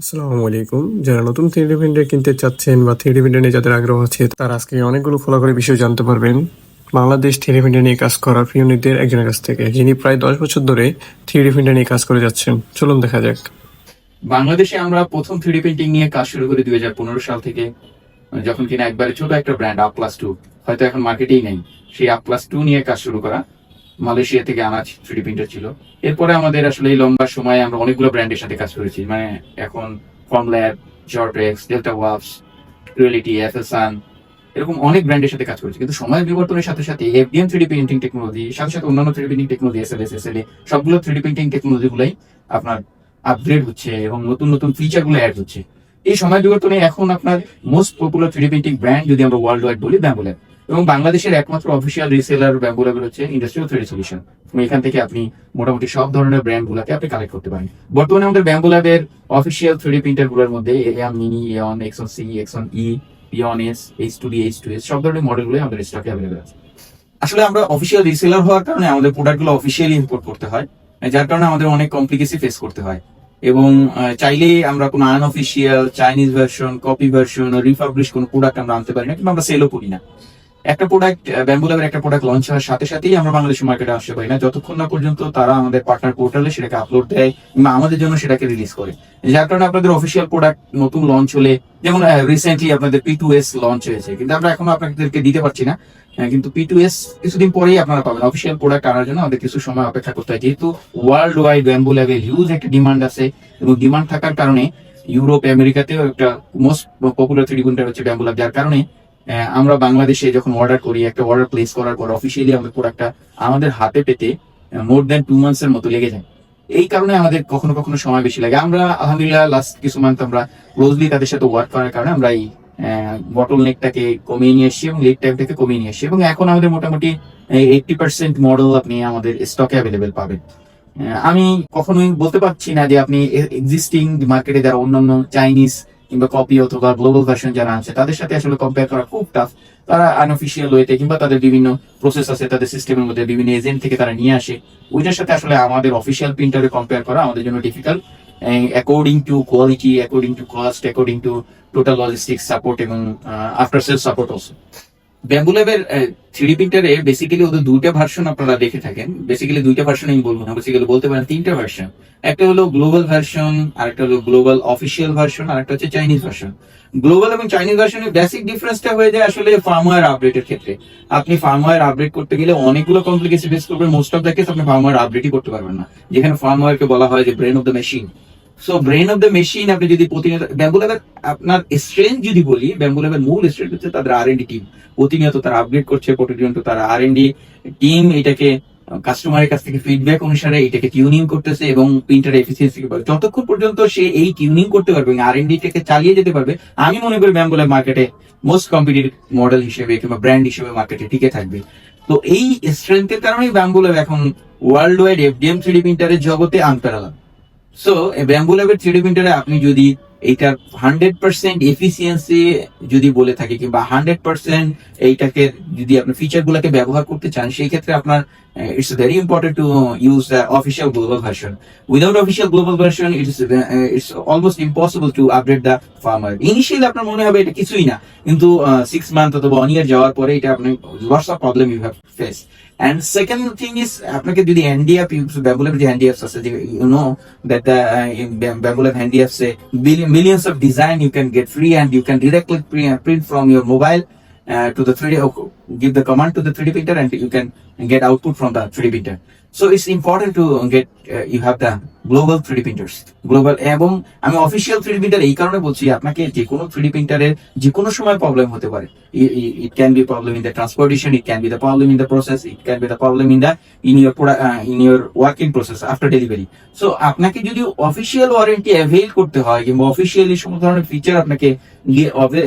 আসসালামু আলাইকুম। যারা নতুন থ্রিডি প্রিন্টার কিনতে চাচ্ছেন বা থ্রিডি প্রিন্টার নিয়ে যাদের আগ্রহ আছে, তারা আজকে অনেকগুলো ফলো করে বিষয় জানতে পারবেন। বাংলাদেশ থ্রিডি প্রিন্টার নিয়ে কাজ করা প্রিয়নিকদের একজনের কাছ থেকে, যিনি প্রায় দশ বছর ধরে থ্রিডি প্রিন্টার নিয়ে কাজ করে যাচ্ছেন। চলুন দেখা যাক। বাংলাদেশে আমরা প্রথম থ্রিডি প্রিন্টিং নিয়ে কাজ শুরু করি দুই সাল থেকে। যখন কিনা একবারে ছোট একটা ব্র্যান্ড আপ প্লাস টু হয়তো এখন মার্কেটেই নেই। সেই আপ প্লাস টু নিয়ে কাজ শুরু করা মালয়েশিয়া থেকে আনা থ্রিডি প্রিন্টার ছিল। এরপরে আমাদের আসলে এই লম্বা সময়ে আমরা অনেকগুলো ব্র্যান্ডের সাথে কাজ করেছি। মানে এখন ফর্ম ল্যাব জর্টেক্স, ডেল্টা ওয়াপস, রিয়েলিটি এফএসআন এরকম অনেক ব্র্যান্ডের সাথে কাজ করেছি। কিন্তু সময়ের বিবর্তনের সাথে সাথে এফডিএম থ্রিডি প্রিন্টিং টেকনোলজি, সাথে সাথে অন্যান্য three D printing technology, SLS, SLA, সবগুলো থ্রিডি প্রিন্টিং টেকনোলজি গুলাই আপনার আপগ্রেড হচ্ছে এবং নতুন নতুন ফিচারগুলো অ্যাড হচ্ছে। এই সময় বিবর্তনে এখন আপনার most popular three D printing brand যদি আমরা ওয়ার্ল্ড ওয়াইড বলি ব্যাম্বো ল্যাব এবং বাংলাদেশের একমাত্র অফিসিয়াল রিসেলার ব্যাম্বো হচ্ছে ইন্ডাস্ট্রিয়াল থ্রিডি সলিউশন এখান থেকে আপনি মোটামুটি সব ধরনের ব্র্যান্ড গুলাকে আপনি কালেক্ট করতে পারেন। বর্তমানে আমাদের ব্যাম্বো ল্যাবের অফিসিয়াল থ্রিডি প্রিন্টারগুলোর মধ্যে এয়াম mini A one X one C X one E P one S H two D H two S সব ধরনের মডেলগুলো আমাদের স্টকে অ্যাভেলেবল আছে। আসলে আমরা অফিসিয়াল রিসেলার হওয়ার কারণে আমাদের প্রোডাক্টগুলো অফিসিয়ালি ইম্পোর্ট করতে হয়, যার কারণে আমাদের অনেক কমপ্লিকেসি ফেস করতে হয়। এবং চাইলেই আমরা কোনো unofficial Chinese version copy version refurbish কোনো প্রোডাক্ট আমরা আনতে পারি না, কিংবা আমরা সেলও করি না। একটা প্রোডাক্ট ব্যাম্বুলাবের একটা প্রোডাক্ট লঞ্চ হওয়ার সাথে সাথেই আমরা বাংলাদেশের মার্কেটে আসতে পারি না। যতক্ষণ না পর্যন্ত তারা আমাদের পার্টনার পোর্টালে সেটাকে আপলোড দেয় কিংবা আমাদের জন্য সেটাকে রিলিজ করে। যার কারণে আপনাদের অফিসিয়াল প্রোডাক্ট নতুন লঞ্চ হলে, যেমন রিসেন্টলি আপনাদের পি টু এস লঞ্চ হয়েছে, কিন্তু আমরা এখনও আপনাদেরকে দিতে পারছি না। কিন্তু পি টু এস কিছুদিন পরেই আপনারা পাবেন। অফিসিয়াল প্রোডাক্ট আনার জন্য আমাদের কিছু সময় অপেক্ষা করতে হয়। যেহেতু world wide Bambu lab huge একটা ডিমান্ড আছে এবং ডিমান্ড থাকার কারণে ইউরোপ আমেরিকাতেও একটা মোস্ট পপুলার থ্রি প্রিন্টার হচ্ছে ব্যাম্বু ল্যাব যার কারণে আমরা বাংলাদেশে যখন অর্ডার করি, একটা অর্ডার প্লেস করার পর অফিসিয়ালি আমাদের প্রোডাক্টটা আমাদের হাতে পেতে মোর দেন টু মান্থস এর মতো লেগে যায়। এই কারণে আমাদের কখনো কখনো সময় বেশি লাগে। আমরা, আলহামদুলিল্লাহ লাস্ট কিছু মান্থ আমরা ক্লোজলি তাদের সাথে ওয়ার্ক করার কারণে আমরা এই বটল নেকটাকে কমিয়ে নিয়ে এসেছি এবং লিড টাইমটাকে কমিয়ে নিয়ে এসেছি। এবং এখন আমাদের মোটামুটি এইটটি পার্সেন্ট মডেল আপনি আমাদের স্টকে অ্যাভেলেবেল পাবেন। আমি কখনোই বলতে পারছি না যে আপনি এক্সিস্টিং মার্কেটে যারা অন্যান্য চাইনিজ কিংবা কপি অথবা গ্লোবাল ভার্সন যারা আছে, তাদের সাথে আসলে কম্পেয়ার করা খুব টাফ তারা আনঅফিসিয়াল ওয়েতে কিংবা তাদের বিভিন্ন প্রসেস আছে, তাদের সিস্টেমের মধ্যে বিভিন্ন এজেন্ট থেকে তারা নিয়ে আসে। ওইটার সাথে আসলে আমাদের অফিসিয়াল প্রিন্টারে কম্পেয়ার করা আমাদের জন্য difficult according to quality according to cost according to total logistic support এবং after sale support also Bambu ল্যাবের থ্রি প্রিন্টারে বেসিক্যালি ওদের দুইটা ভার্সন আপনারা দেখে থাকেন। বেসিক্যালি দুইটা ভার্সন আমি বলব না বেসিক্যালি বলতে পারেন তিনটা ভার্সন একটা হলো গ্লোবাল ভার্সন আরেকটা হলো গ্লোবাল অফিসিয়াল ভার্সন আর একটা হচ্ছে চাইনিজ ভার্সন গ্লোবাল এবং চাইনিজ ভার্সনের বেসিক ডিফারেন্সটা হয়ে যায় আসলে ফার্মওয়্যার আপডেটের ক্ষেত্রে। আপনি ফার্মওয়্যার আপডেট করতে গেলে অনেকগুলো কমপ্লিকেশন ফেস করবেন মোস্ট অফ দ্য কেস আপনি ফার্মওয়্যার আপডেটই করতে পারবেন না। যেখানে ফার্মওয়্যারকে বলা হয় যে brain of the machine so brain of the machine আপনি যদি প্রতিনিয়ত আপনার যদি বলি মূল হচ্ছে তাদের আর এন্ডি টিম প্রতিনিয়ত তারা আপগ্রেড করছে, প্রতিনিয়ত তারা আর এন্ডি টিম এটাকে কাস্টমারের কাছ থেকে ফিডব্যাক অনুসারে এটাকে টিউনিং করতেছে এবং প্রিন্টার যতক্ষণ পর্যন্ত সে এই টিউনিং করতে পারবে আর এন্ডি টাকে চালিয়ে যেতে পারবে, আমি মনে করি ব্যাম্বু ল্যাব মার্কেটে মোস্ট কম্পিটিটিভ মডেল হিসেবে কিংবা ব্র্যান্ড হিসেবে মার্কেটে টিকে থাকবে। তো এই স্ট্রেংথের কারণেই ব্যাম্বু ল্যাব এখন world wide FDM three D প্রিন্টারের জগতে আনপ্যারালাল সো ব্যাম্বু ল্যাবের থ্রিডি প্রিন্টারে আপনি যদি এইটার হান্ড্রেড পার্সেন্ট এফিসিয়েন্সি যদি বলে থাকি কিংবা হান্ড্রেড পার্সেন্ট এইটাকে যদি আপনি ফিচার গুলাকে ব্যবহার করতে চান, সেই ক্ষেত্রে আপনার it's very important to use official global version without official global version it's it's almost impossible to update the firmware initially আপনার মনে হবে এটা কিছুই না, কিন্তু সিক্স মান্থ অথবা ওয়ান ইয়ার যাওয়ার পরে এটা আপনি lots of problem you have face and second thing is আপনাকে যদি এনডিএফ ব্যাবুলের যে এনডিএফ আছে যে ইউ নো দ্যাট দ্য ব্যাবুলের এনডিএফ সে millions of design you can get free and you can directly pre- print from your mobile uh, to the 3D or give the command to the 3D printer and you can get output from the 3D printer. So it's important to get uh, you have the global 3D printers. Global এবং আমি official 3D printer এই কারণে বলছি আপনাকে যে কোনো 3D প্রিন্টারের যে কোনো সময় প্রবলেম হতে পারে it can be problem in the transportation it can be the problem in the process it can be the problem in the in your in your working process after delivery so আপনাকে যদি official warranty avail করতে হয় কিংবা officially সমস্ত ধরনের feature আপনাকে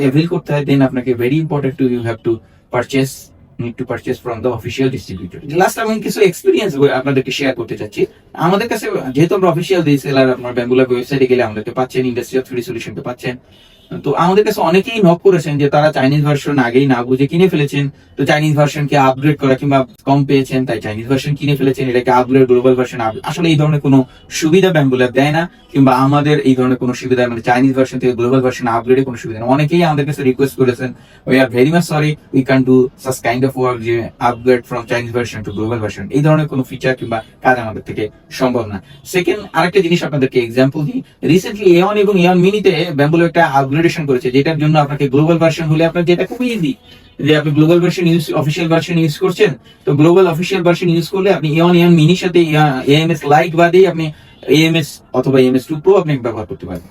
avail করতে হয় দেন আপনাকে very important to you have to purchase need to purchase from the official distributor last আমি কিছু এক্সপিরিয়েন্স আপনাদেরকে শেয়ার করতে চাচ্ছি, আমাদের কাছে যেহেতু আমরা অফিসিয়াল রিসেলার আপনার ব্যাঙ্গুলার ওয়েবসাইটে গেলে আমাদেরকে পাচ্ছেন ইন্ডাস্ট্রিয়াল থ্রি সলিউশনকে পাচ্ছেন তো আমাদের কাছে অনেকেই নক করেছেন যে তারা চাইনিজ ভার্সন আগেই না বুঝে কিনে ফেলেছেন। তো চাইনিজ ভার্সনকে আপগ্রেড করা কিংবা কম পেয়েছেন, তাই চাইনিজ ভার্সন কিনে ফেলেছেন, এটাকে আপগ্রেড গ্লোবাল ভার্সন আসলে এই ধরনের কোনো সুবিধা ব্যাম্বুলার দেয় না, কিংবা আমাদের এই ধরনের কোনো সুবিধা মানে চাইনিজ ভার্সন থেকে গ্লোবাল ভার্সন আপগ্রেডে কোনো সুবিধা নেই। অনেকেই আমাদের কাছে রিকোয়েস্ট করেছেন we are very much sorry we can do such kind of work যে upgrade from Chinese version to global version এই ধরনের কোনো ফিচার কিংবা কাজ আমাদের থেকে সম্ভব না। সেকেন্ড আরেকটা জিনিস আপনাদেরকে এক্সাম্পল দিই। রিসেন্টলি এওয়ান এবং এওয়ান মিনিতে ব্যাম্বুলো একটা আপগ্রেডেশন করেছে, যেটার জন্য আপনাকে গ্লোবাল ভার্সন হলে আপনার যেটা খুবই ইজি যে আপনি global version use official version use করছেন, তো গ্লোবাল অফিসিয়াল ভার্সন ইউজ করলে আপনি এওয়ান এওয়ান মিনির সাথে এএমএস লাইট বাদেই আপনি এএমএস অথবা এএমএস টু প্রো আপনি ব্যবহার করতে পারেন।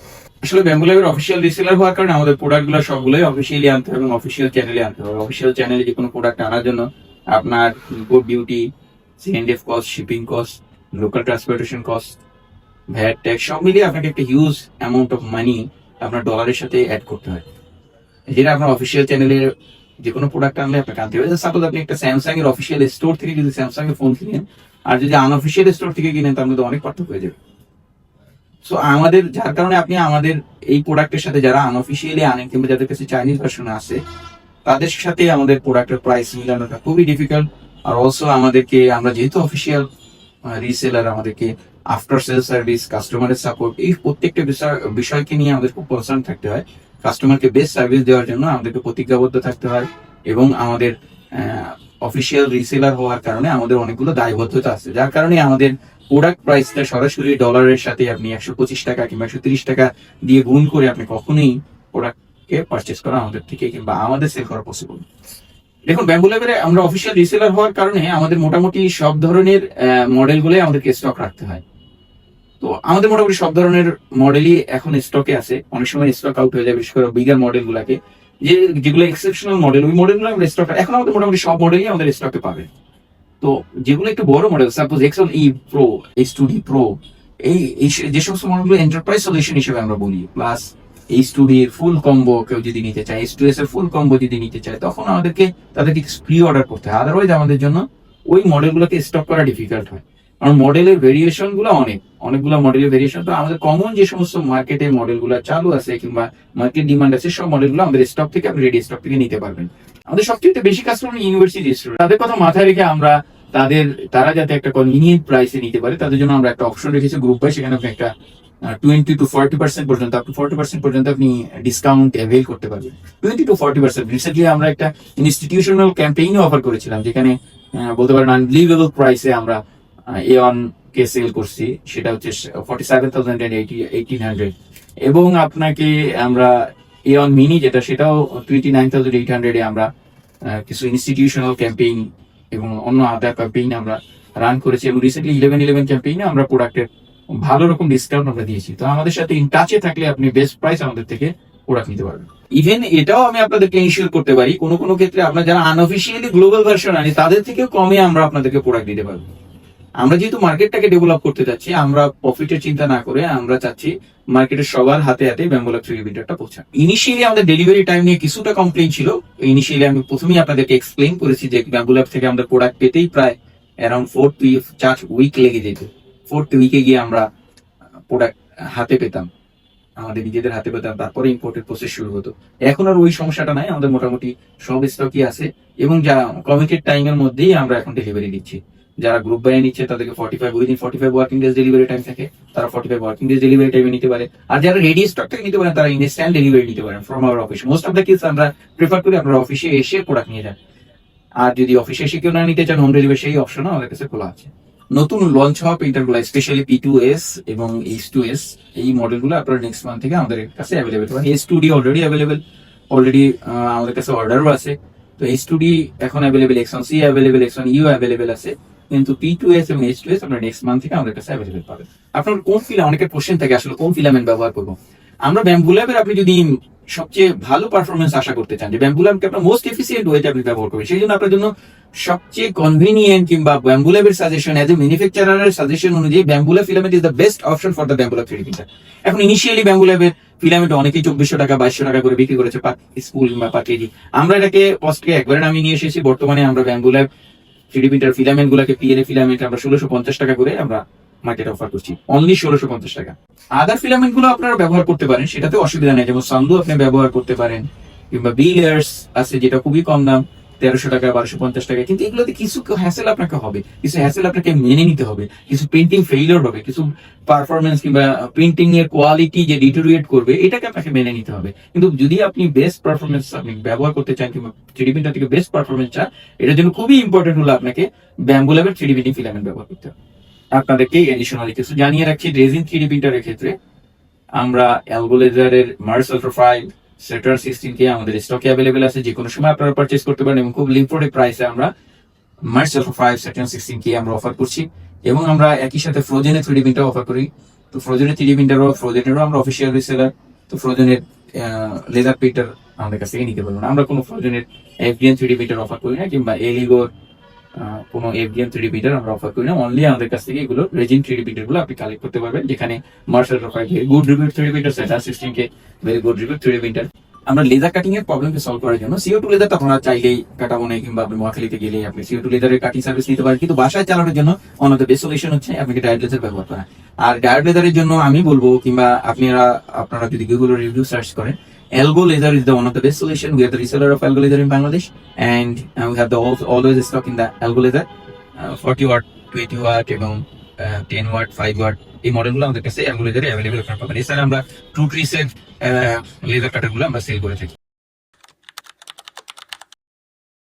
আসলে ব্যাম্বুলাবের অফিসিয়াল রিসেলার হওয়ার কারণে আমাদের প্রোডাক্টগুলো সবগুলোই অফিসিয়ালি আনতে হবে এবং অফিসিয়াল চ্যানেলে আনতে হবে। অফিসিয়াল চ্যানেলে যে কোনো প্রোডাক্ট আনার জন্য আপনার import duty CNDF cost shipping cost local transportation cost VAT tax সব মিলিয়ে আপনাকে একটা হিউজ অ্যামাউন্ট অফ মানি আপনার ডলারের সাথে অ্যাড করতে হয়। যেটা আপনার অফিসিয়াল চ্যানেলে যে কোনো প্রোডাক্ট আনলে আপনাকে আনতে হবে। সাপোজ আপনি একটা স্যামসাং এর অফিসিয়াল স্টোর থেকে যদি স্যামসাং এর ফোন কিনেন, আর যদি আনঅফিসিয়াল স্টোর থেকে কিনেন, তার মধ্যে অনেক পার্থক্য হয়ে যাবে। সো আমাদের, যার কারণে আপনি আমাদের এই প্রোডাক্টের সাথে যারা আনঅফিসিয়ালি আনেন, কিংবা যাদের কাছে চাইনিজ ভার্সন আছে, তাদের সাথে আমাদের প্রোডাক্টের প্রাইস মিলানোটা খুবই ডিফিকাল্ট আর অলসো আমাদেরকে, আমরা যেহেতু অফিসিয়াল রিসেলার আমাদেরকে আফটার সেল সার্ভিস কাস্টমারের সাপোর্ট এই প্রত্যেকটা বিষয়, বিষয়কে নিয়ে আমাদের খুব কনসার্ন থাকতে হয়। কাস্টমারকে বেস্ট সার্ভিস দেওয়ার জন্য আমাদেরকে প্রতিজ্ঞাবদ্ধ থাকতে হয় এবং আমাদের অফিসিয়াল রিসেলার হওয়ার কারণে আমাদের অনেকগুলো দায়বদ্ধতা আছে। যার কারণে আমাদের প্রোডাক্ট প্রাইসটা সরাসরি ডলারের সাথে আপনি একশো পঁচিশ টাকা কিংবা একশো তিরিশ টাকা দিয়ে গুণ করে আপনি কখনোই প্রোডাক্টকে পারচেস করা আমাদের থেকে কিংবা আমাদের সেল করা পসিবল দেখুন ব্যাম্বু লেভেলে আমরা অফিসিয়াল রিসেলার হওয়ার কারণে আমাদের মোটামুটি সব ধরনের মডেলগুলো আমাদেরকে স্টক রাখতে হয়। তো আমাদের মোটামুটি সব ধরনের মডেলই এখন স্টকে আছে। অনেক সময় স্টক আউট হয়ে যায়, বিশেষ করে বিগার মডেল গুলাকে। যে যেগুলো এক্সেপশনাল মডেল ওই মডেল আমরা স্টক এখন আমাদের মোটামুটি সব মডেলই আমাদের স্টকে পাবে। তো যেগুলো একটু বড় model suppose X one E pro H two D pro এই যে সমস্ত মডেলগুলো এন্টারপ্রাইজ সলিউশন হিসেবে আমরা বলি প্লাস এইচ টু ডির ফুল কম্বো কেউ যদি নিতে চায় এইচ টু এস এর ফুল কম্বো যদি নিতে চায়, তখন আমাদেরকে তাদেরকে প্রি অর্ডার করতে হয়। আদারওয়াইজ আমাদের জন্য ওই মডেলগুলোকে স্টক করা ডিফিকাল্ট হয়। কারণ মডেলের ভেরিয়েশনগুলো অনেক। অনেকগুলো মডেলের ভেরিয়েশন তো আমাদের কমন যে সমস্ত মার্কেটে মডেলগুলো চালু আছে কিংবা মার্কেট ডিমান্ড আছে, সব মডেলগুলো আমাদের স্টক থেকে আপনি রেডি স্টক থেকে নিতে পারবেন। আমাদের সবচেয়ে বেশি কাস্টমার ইউনিভার্সিটি স্টুডেন্ট তাদের কথা মাথায় রেখে আমরা তাদের, তারা যাতে একটা কনভিনিয়েন্ট প্রাইসে নিতে পারে, তাদের জন্য আমরা একটা অপশন রেখেছি গ্রুপ বাই সেখানে আপনি একটা টোয়েন্টি টু ফর্টি পার্সেন্ট পর্যন্ত আপ টু ফর্টি পার্সেন্ট পর্যন্ত আপনি ডিসকাউন্ট অ্যাভেল করতে পারবেন। Twenty to forty percent recently আমরা একটা ইনস্টিটিউশনাল ক্যাম্পেইন অফার করেছিলাম, যেখানে বলতে পারেন আনবিলিভেবল প্রাইসে আমরা এ অন কে সেল করছি, সেটা হচ্ছে ফর্টি সেভেন এবং আপনাকে আমরা এ অন মিনি যেটা, সেটাও টোয়েন্টি নাইন থাউজেন্ড এইট হান্ড্রেডে আমরা কিছু ইনস্টিটিউশনাল ক্যাম্পেইন এবং অন্য আদার ক্যাম্পেইন আমরা রান করেছি এবং রিসেন্টলি ইলেভেন ইলেভেন ক্যাম্পেইনে আমরা প্রোডাক্টের ভালো রকম ডিসকাউন্ট আমরা দিয়েছি। তো আমাদের সাথে ইন টাচে থাকলে আপনি বেস্ট প্রাইস আমাদের থেকে প্রোডাক্ট নিতে পারবেন। ইভেন এটাও আমি আপনাদেরকে ইনশিওর করতে পারি, কোনো কোনো ক্ষেত্রে আপনার যারা আনঅফিসিয়ালি গ্লোবাল ভার্সন আনি, তাদের থেকেও কমে আমরা আপনাদেরকে প্রোডাক্ট দিতে পারব। আমরা যেহেতু মার্কেটটাকে ডেভেলপ করতে চাচ্ছি, আমরা প্রফিটের চিন্তা না করে আমরা চাচ্ছি মার্কেটের সবার হাতে হাতে ব্যাম্বোলা থ্রি মিটারটা পৌঁছান। ইনিশিয়ালি আমাদের ডেলিভারি টাইম নিয়ে কিছুটা কমপ্লেন ছিল। ইনিশিয়ালি আমি প্রথমেই আপনাদেরকে এক্সপ্লেন করেছি যে ব্যাম্বোলা থেকে আমরা প্রোডাক্ট পেতেই প্রায় অ্যারাউন্ড ফোর টু চার উইক লেগে যেত। ফোর্থ উইকে গিয়ে আমরা প্রোডাক্ট হাতে পেতাম। আমাদের নিজেদের হাতে পেতাম, তারপরে ইম্পোর্টের প্রসেস শুরু হতো। এখন আর ওই সমস্যাটা নাই, আমাদের মোটামুটি সব স্টকই আছে এবং যা কমিটেড টাইমের মধ্যেই আমরা এখন ডেলিভারি দিচ্ছি। যারা গ্রুপ বাই নিচ্ছে, তাদেরকে forty five within forty five working days delivery time থাকে। তারা forty five working days delivery টাইমে নিতে পারে। আর যারা রেডি স্টক থেকে নিতে পারেন তারা ইনস্ট্যান্ট ডেলিভারি নিতে পারেন from our office most of the case আমরা প্রেফার করি আপনার অফিসে এসে প্রোডাক্ট নিয়ে যান। আর যদি অফিসে এসে কেউ না নিতে চান হোম ডেলিভারি সেই অপশনও আমাদের কাছে খোলা আছে। নতুন লঞ্চ হওয়া প্রিন্টারগুলো স্পেশালি পি টু এস এবং এইচ টু এস এই মডেলগুলো আপনার নেক্সট মান্থ থেকে আমাদের কাছে অ্যাভেলেবেল হবে H two D already available already আমাদের কাছে অর্ডারও আছে। তো এইচ টু ডি এখন available X one C available X one U available আছে। কিন্তু পি টু এস এবং এইচ টু এস আপনার নেক্সট মান্থ থেকে আমাদের কাছে অ্যাভেলেবেল পাবেন। আপনার কোন ফিলা অনেকের কোশ্চেন থাকে আসলে কোন ফিলামেন্ট ব্যবহার করব। আমরা ব্যাম্বু ল্যাবের আপনি যদি সবচেয়ে ভালো পারফরমেন্স আশা করতে চান, যে ব্যাম্বু ল্যাবকে আপনার মোস্ট এফিসিয়েন্ট ওয়েতে আপনি ব্যবহার করবেন, সেই জন্য আপনার জন্য সবচেয়ে কনভিনিয়েন্ট কিংবা ব্যাম্বুলাবের সাজেশন এজ এ ম্যানুফ্যাকচারারের সাজেশন অনুযায়ী Bambu lab filament is the best option for the Bambu lab three এখন ইনিশিয়ালি ব্যাম্বুলাবের ফিলামেন্ট অনেকেই চব্বিশশো টাকা, বাইশশো টাকা করে বিক্রি করেছে স্কুল পার কেজি আমরা এটাকে কস্টকে একবারে নামিয়ে নিয়ে এসেছি, বর্তমানে আমরা Bambu Lab three printer filament গুলাকে পিএলএ ফিলামেন্ট আমরা ষোলোশো পঞ্চাশ টাকা করে আমরা মার্কেট অফার করছি। অনলি ষোলোশো পঞ্চাশ টাকা। আদার ফিলামেন্টগুলো আপনারা ব্যবহার করতে পারেন, সেটাতে অসুবিধা নেই। যেমন সান্দু আপনি ব্যবহার করতে পারেন, কিংবা বিলিয়ার্স আছে, যেটা খুবই কম দাম। তেরোশো টাকা, বারোশো পঞ্চাশ টাকা। কিন্তু এগুলোতে কিছু হ্যাসেল আপনাকে হবে। কিছু হ্যাসেল আপনাকে মেনে নিতে হবে। কিছু পেন্টিং ফেইলিওর হবে। কিছু পারফরমেন্স কিংবা প্রিন্টিং এর কোয়ালিটি যে ডিটোরিয়েট করবে, এটাকে আপনাকে মেনে নিতে হবে। কিন্তু যদি আপনি বেস্ট পারফরমেন্স আপনি ব্যবহার করতে চান কিংবা থ্রিডি প্রিন্টার থেকে বেস্ট পারফরমেন্স চান, এটার জন্য খুবই ইম্পর্টেন্ট হলো আপনাকে Bambu lab three D printing filament ব্যবহার করতে হবে। আপনাদেরকে এডিশনালি কিছু জানিয়ে রাখছি। রেজিন থ্রিডি প্রিন্টারের ক্ষেত্রে আমরা অ্যালগোলেজারের Mars ultra five sector sixteen K আমাদের স্টকে অ্যাভেলেবেল আছে যে কোনো সময় আপনারা পারচেস করতে পারেন এবং খুব লিমিটেড প্রাইসে আমরা Mars five sector sixteen K আমরা অফার করছি এবং আমরা একই সাথে ফ্রোজেনের থ্রিডি প্রিন্টার অফার করি তো ফ্রোজেনের থ্রিডি প্রিন্টারও ফ্রোজেনেরও আমরা অফিসিয়াল রিসেলার তো ফ্রোজেনের লেজার প্রিন্টার আমাদের কাছ থেকে নিতে পারবেন। আমরা কোনো ফ্রোজেনের FDM three D printer offer করি না, কিংবা এলিগোর কোনো এফডিএম থ্রিডি প্রিন্টার আমরা অফার করি না অনলি আমাদের কাছ থেকে এগুলো রেজিন থ্রিডি প্রিন্টারগুলো আপনি কালেক্ট করতে পারবেন, যেখানে Marshal five good review three D printer সেটা sixteen K very good review three D printer আমরা লেজার কাটিং এর প্রবলেমকে সলভ করার জন্য সিও টু লেজার আপনারা চাইলেই কাটাবো না, কিংবা আপনি মহাখালীতে গেলে আপনি সিও টু লেজারের কাটিং সার্ভিস নিতে পারেন, কিন্তু বাসায় চালানোর জন্য অন বেস্ট সলিউশন হচ্ছে আপনাকে ডায়ার লেজার ব্যবহার করা। আর ডায়ার লেজারের জন্য আমি বলব, কিংবা আপনারা আপনারা যদি গুগল রিভিউ সার্চ করেন Elgo Laser is the one of the best solution. We are the reseller of Elgo Laser in Bangladesh, and uh, we have the all, always stock in the Elgo Laser, uh, 40 watt, 20 watt এবং uh, 10 watt, 5 watt এই মডেলগুলো আমাদের কাছে available আপনারা পাবেন এছাড়া আমরা two ট্রিসের laser কাটারগুলো আমরা সেল করে থাকি